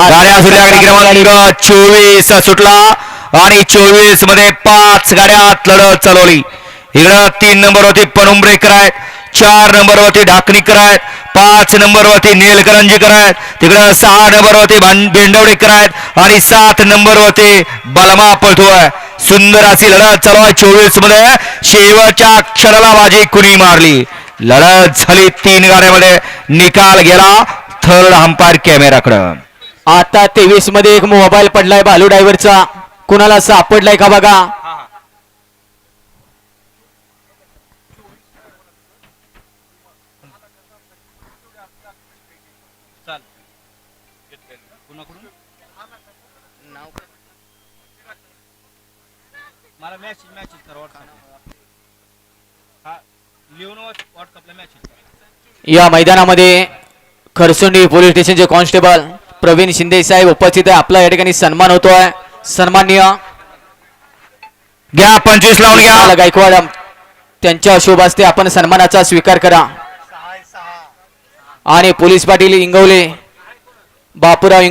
गाड्या सुटल्या गाडी क्रमांक चोवीस सुटला आणि चोवीसमध्ये पाच गाड्यात लढत चालवली. इकडं तीन नंबर वरती पणुंबरेकर आहेत चार नंबर वरती ढाकणीकर आहेत पाच नंबर वरती नीलकरंजीकर आहेत तिकडं सहा नंबर वरती भेंडवडेकर आहेत आणि सात नंबर वरती बलमा पळतोय सुंदर अशी लढत चालू आहे. चोवीसमध्ये शेवटच्या क्षणाला बाजी कुणी मारली? लढत झाली तीन गाड्यामध्ये. निकाल गेला. थर्ड अंपायर कॅमेराकडं आता तेवीसमध्ये एक मोबाईल पडलाय बालू ड्रायव्हरचा. कुणाला सापडलाय का बघा? मला मॅसेज मॅसेज कर व्हॉट्सअप हा लिहून व्हॉट्सअपला मॅसेज कर. या मैदानामध्ये खरसुंडी पोलीस स्टेशनचे कॉन्स्टेबल प्रवीण शिंदे साहेब उपस्थित आहे. आपला या ठिकाणी सन्मान होतोय. सन्माननीय. घ्या पंचवीस लावून घ्या. गायकवाड त्यांच्या शुभ हस्ते आपण सन्मानाचा स्वीकार करा. आणि पोलीस पाटील इंगवले बापूराव इंगवले